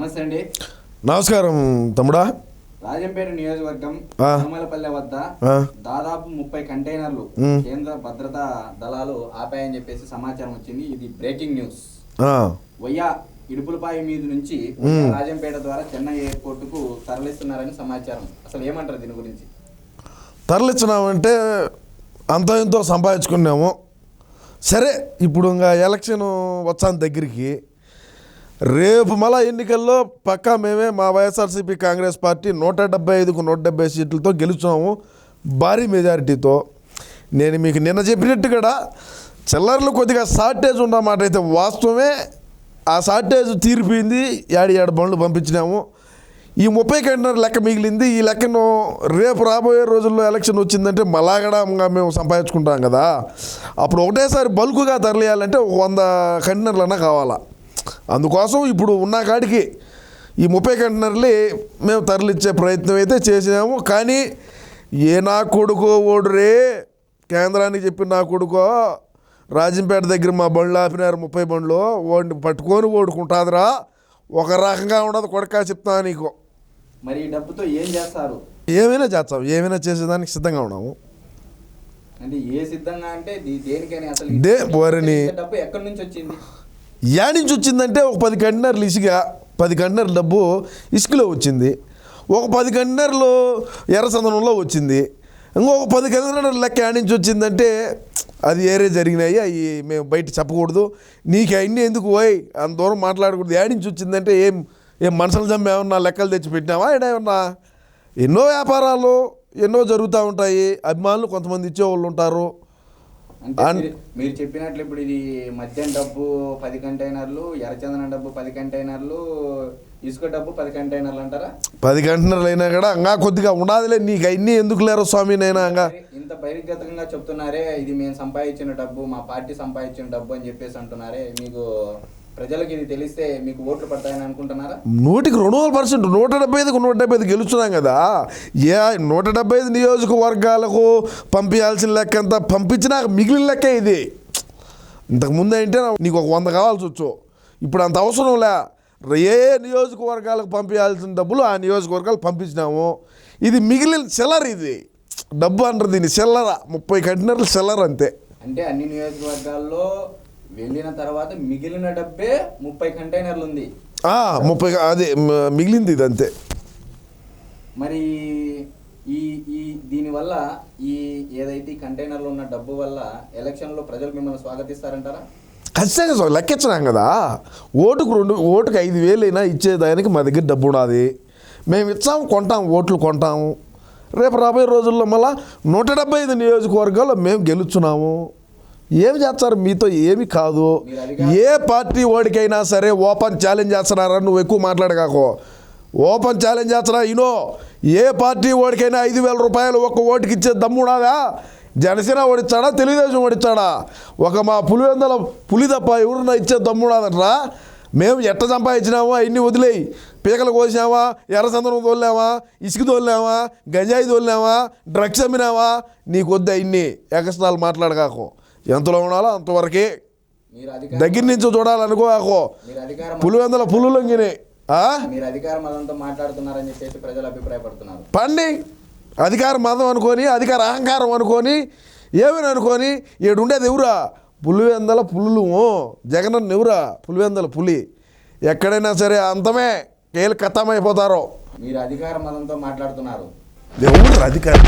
నమస్తే అండి. నమస్కారం తమ్ముడా. రాజంపేట నియోజకవర్గం. తిరుమలపల్లె వద్ద. దాదాపు ముప్పై కంటైనర్లు. కేంద్ర భద్రతా దళాలు ఆపాయని చెప్పేసి సమాచారం వచ్చింది. ఇది బ్రేకింగ్ న్యూస్. వయ్యా ఇడుపులపాయ మీద నుంచి రాజంపేట ద్వారా చెన్నై ఎయిర్పోర్ట్కు తరలిస్తున్నారని సమాచారం. అసలు ఏమంటారు దీని గురించి? తరలిచ్చినామంటే అంత ఇంతో సంపాదించుకున్నాము. సరే ఇప్పుడు ఇంకా ఎలక్షన్ వచ్చాను దగ్గరికి. రేపు మళ్ళా ఎన్నికల్లో పక్కా మేమే మా వైఎస్ఆర్సీపీ కాంగ్రెస్ పార్టీ నూట డెబ్బై ఐదుకు నూట డెబ్బై సీట్లతో గెలుచాము భారీ మెజారిటీతో నేను మీకు నిన్న చెప్పినట్టు కూడా చిల్లర్లు కొద్దిగా షార్టేజ్ ఉన్నమాట అయితే వాస్తవమే. ఆ షార్టేజ్ తీరిపోయింది ఏడు ఏడు బండ్లు పంపించినాము. ఈ ముప్పై కంటైనర్ లెక్క మిగిలింది ఈ లెక్కను రేపు రాబోయే రోజుల్లో ఎలక్షన్ వచ్చిందంటే మలాగడంగా మేము సంపాదించుకుంటాం కదా. అప్పుడు ఒకటేసారి బల్కుగా తరలియాలంటే వంద కంటైనర్లన్నా కావాలా. అందుకోసం ఇప్పుడు ఉన్న కాడికి ఈ ముప్పై కంటైనర్లు మేము తరలిచ్చే ప్రయత్నం అయితే చేసినాము. కానీ ఏ నా కొడుకో ఓడురే కేంద్రానికి చెప్పిన నా కొడుకో రాజంపేట దగ్గర మా బండ్లు ఆపినారు ముప్పై బండ్లు. ఓడి పట్టుకొని ఓడుకుంటాదిరా. ఒక రకంగా ఉండదు కొడక చెప్తా నీకు. మరి డబ్బుతో ఏం చేస్తారు? ఏమైనా చేస్తాం. ఏమైనా చేసేదానికి సిద్ధంగా ఉన్నాము. అంటే ఏ సిద్ధంగా అంటే దేనికని అసలు దే డబ్బు ఎక్కడి నుంచి వచ్చింది? యా నుంచి వచ్చిందంటే ఒక పది కంటైనర్లు ఇసుక పది కంటైనర్ల డబ్బు ఇసుకలో వచ్చింది. ఒక పది కంటైనర్లు ఎర్రచందనంలో వచ్చింది. ఇంకొక పది కంటైనర్ల లెక్క యాడ్ నుంచి వచ్చిందంటే అది ఏరే జరిగినాయి. అవి మేము బయట చెప్పకూడదు. నీకు అన్నీ ఎందుకు? పోయి అంత దూరం మాట్లాడకూడదు. యాడ్ నుంచి వచ్చిందంటే ఏం ఏం మనసులు జమ్మి ఏమన్నా లెక్కలు తెచ్చి పెట్టినావా? ఏమన్నా? ఎన్నో వ్యాపారాలు ఎన్నో జరుగుతూ ఉంటాయి. అభిమానులు కొంతమంది ఇచ్చేవాళ్ళు ఉంటారు. మీరు- చెప్పినట్లు ఇప్పుడు ఇది మద్యం డబ్బు పది కంటైనర్లు ఎర్రచందనం డబ్బు పది కంటైనర్లు ఇసుక డబ్బు పది కంటైనర్లు అంటారా? పది గంటలు అయినా కూడా ఇంకా కొద్దిగా ఉండాదిలే నీకు అన్నీ ఎందుకు లేరు స్వామి నైనా ఇంకా ఇంత బహిర్గతంగా చెప్తున్నారే ఇది మేము సంపాదించిన డబ్బు మా పార్టీ సంపాదించిన డబ్బు అని చెప్పేసి అంటున్నారే మీకు ప్రజలకు ఇది తెలిస్తే మీకు ఓట్లు పడతాయని అనుకుంటున్నారా? నూటికి రెండు వందల పర్సెంట్ నూట డెబ్బై ఐదుకు నూట డెబ్బై ఐదు గెలుచున్నాం కదా. ఏ నూట డెబ్బై ఐదు నియోజకవర్గాలకు పంపించాల్సిన లెక్క అంతా పంపించినా మిగిలిన లెక్క ఇది. ఇంతకు ముందు అంటే నీకు ఒక వంద కావాల్సి వచ్చు. ఇప్పుడు అంత అవసరం లే. ఏ నియోజకవర్గాలకు పంపించాల్సిన డబ్బులు ఆ నియోజకవర్గాలు పంపించినాము. ఇది మిగిలిన చిల్లర ఇది. డబ్బు అంటారు దీన్ని చిల్లర ముప్పై కంటైనర్లు చిల్లర అంతే. అంటే అన్ని నియోజకవర్గాల్లో వెళ్ళిన తర్వాత మిగిలిన డబ్బే ముప్పై కంటైనర్లు ఉంది. ముప్పై అదే మిగిలింది ఇది అంతే మరి ఈ ఈ దీనివల్ల ఈ ఏదైతే కంటైనర్లు ఉన్న డబ్బు వల్ల ఎలక్షన్లో ప్రజలు మిమ్మల్ని స్వాగతిస్తారంటారా? ఖచ్చితంగా సో లెక్కించినాం కదా. ఓటుకు రెండు ఓటుకు ఐదు వేలైనా ఇచ్చేదానికి మా దగ్గర డబ్బు ఉన్నది మేము ఇచ్చాము కొంటాం ఓట్లు కొంటాము రేపు రాబోయే రోజుల్లో మళ్ళా నూట డెబ్బై ఐదు నియోజకవర్గాల్లో మేము గెలుచున్నాము. ఏమి చేస్తారు? మీతో ఏమి కాదు. ఏ పార్టీ ఓడికైనా సరే ఓపెన్ ఛాలెంజ్ చేస్తున్నారా? నువ్వు ఎక్కువ మాట్లాడగాకో. ఓపెన్ ఛాలెంజ్ చేస్తున్నా ఇనో. ఏ పార్టీ ఓడికైనా ఐదు వేల రూపాయలు ఒక్క ఓటుకి ఇచ్చే దమ్ముడాదా? జనసేన ఓడిచ్చాడా తెలుగుదేశం ఓడిచ్చాడా ఒక మా పులివెందల పులి తప్ప ఎవరన్నా ఇచ్చే దమ్ముడాదట్రా? మేము ఎట్ట సంపాదించినామో అవన్నీ వదిలేయి. పీకలు కోసామా ఎర్రచందనం తోలినామా? ఇసుక తోలినామా? గంజాయి తోలినామా? డ్రగ్స్ అమ్మినావా నీకు వద్దు ఇన్ని ఎక్స్ట్రాలు మాట్లాడగాకు. ఎంతలో ఉండాలో అంతవరకే దగ్గర నుంచి చూడాలనుకోకో మీరు అధికారం పులివెందల అభిప్రాయపడుతున్నారు. పండి. అధికార మతం అనుకొని అధికార అహంకారం అనుకొని ఏమని అనుకొని ఉండేది ఎవరా? పులివెందల పులులు జగనన్న ఎవరా? పులివెందల పులి. ఎక్కడైనా సరే అంతమే కేలు కథమైపోతారో మీరు అధికార మతంతో మాట్లాడుతున్నారు. ఎవరు అధికారం